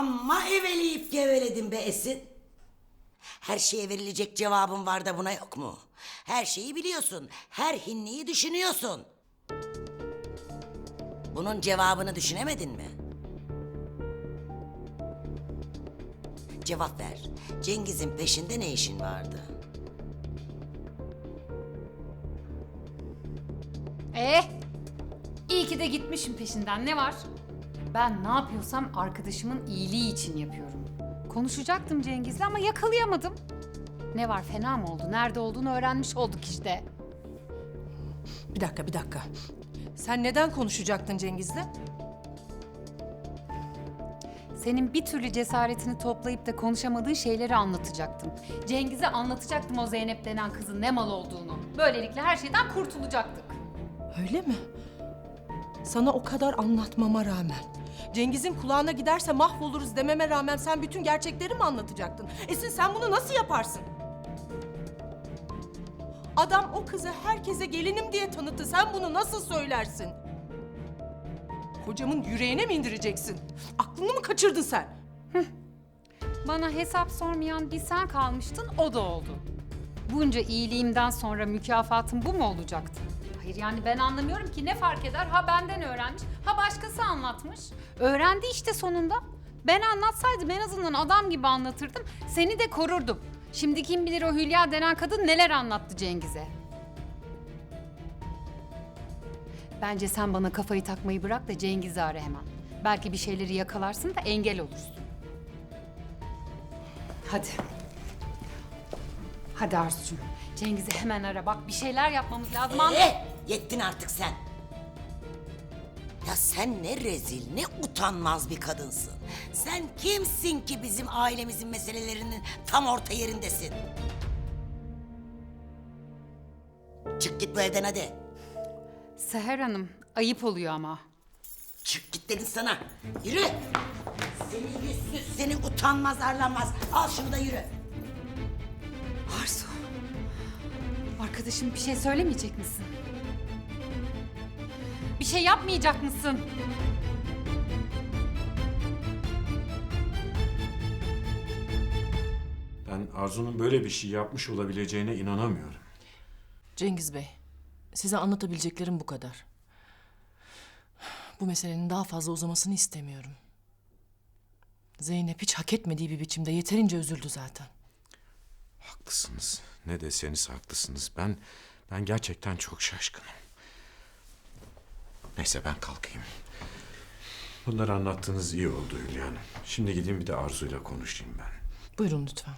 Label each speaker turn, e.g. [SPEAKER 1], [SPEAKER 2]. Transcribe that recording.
[SPEAKER 1] Amma eveleyip geveledin be Esin. Her şeye verilecek cevabın var da buna yok mu? Her şeyi biliyorsun. Her hinliyi düşünüyorsun. Bunun cevabını düşünemedin mi? Cevap ver. Cengiz'in peşinde ne işin vardı?
[SPEAKER 2] Eh, iyi ki de gitmişim peşinden. Ne var? Ben ne yapıyorsam arkadaşımın iyiliği için yapıyorum. Konuşacaktım Cengiz'le ama yakalayamadım. Ne var fena mı oldu? Nerede olduğunu öğrenmiş olduk işte.
[SPEAKER 3] Bir dakika, bir dakika. Sen neden konuşacaktın Cengiz'le?
[SPEAKER 2] Senin bir türlü cesaretini toplayıp da konuşamadığın şeyleri anlatacaktım. Cengiz'e anlatacaktım o Zeynep denen kızın ne mal olduğunu. Böylelikle her şeyden kurtulacaktık.
[SPEAKER 3] Öyle mi? Sana o kadar anlatmama rağmen, Cengiz'in kulağına giderse mahvoluruz dememe rağmen sen bütün gerçekleri mi anlatacaktın? Esin sen bunu nasıl yaparsın? Adam o kızı herkese gelinim diye tanıttı. Sen bunu nasıl söylersin? Kocamın yüreğine mi indireceksin? Aklını mı kaçırdın sen?
[SPEAKER 2] Bana hesap sormayan bir sen kalmıştın, o da oldu. Bunca iyiliğimden sonra mükafatım bu mu olacaktı? Hayır yani ben anlamıyorum ki ne fark eder? Ha benden öğrenmiş, ha başkası anlatmış. Öğrendi işte sonunda. Ben anlatsaydım en azından adam gibi anlatırdım. Seni de korurdum. Şimdi kim bilir o Hülya denen kadın neler anlattı Cengiz'e. Bence sen bana kafayı takmayı bırak da Cengiz'i ara hemen. Belki bir şeyleri yakalarsın da engel olursun. Hadi. Hadi Arzucuğum. Cengiz'i hemen ara. Bak bir şeyler yapmamız lazım. Anla-
[SPEAKER 1] Eh, yettin artık sen. Ya sen ne rezil, ne utanmaz bir kadınsın. Sen kimsin ki bizim ailemizin meselelerinin tam orta yerindesin? Çık git bu evden hadi.
[SPEAKER 2] Seher Hanım, ayıp oluyor ama.
[SPEAKER 1] Çık git dedim sana. Yürü. Seni yüzsüz, seni utanmaz, arlanmaz. Al şunu da yürü.
[SPEAKER 2] Arzu. Arkadaşım bir şey söylemeyecek misin? Bir şey yapmayacak mısın?
[SPEAKER 4] Ben Arzu'nun böyle bir şey yapmış olabileceğine inanamıyorum.
[SPEAKER 5] Cengiz Bey, size anlatabileceklerim bu kadar. Bu meselenin daha fazla uzamasını istemiyorum. Zeynep hiç hak etmediği bir biçimde yeterince üzüldü zaten.
[SPEAKER 4] Haklısınız. Ne deseniz haklısınız. Ben ben gerçekten çok şaşkınım. Neyse ben kalkayım. Bunları anlattığınız iyi oldu Hülya Hanım. Şimdi gideyim bir de Arzu'yla konuşayım ben.
[SPEAKER 5] Buyurun lütfen.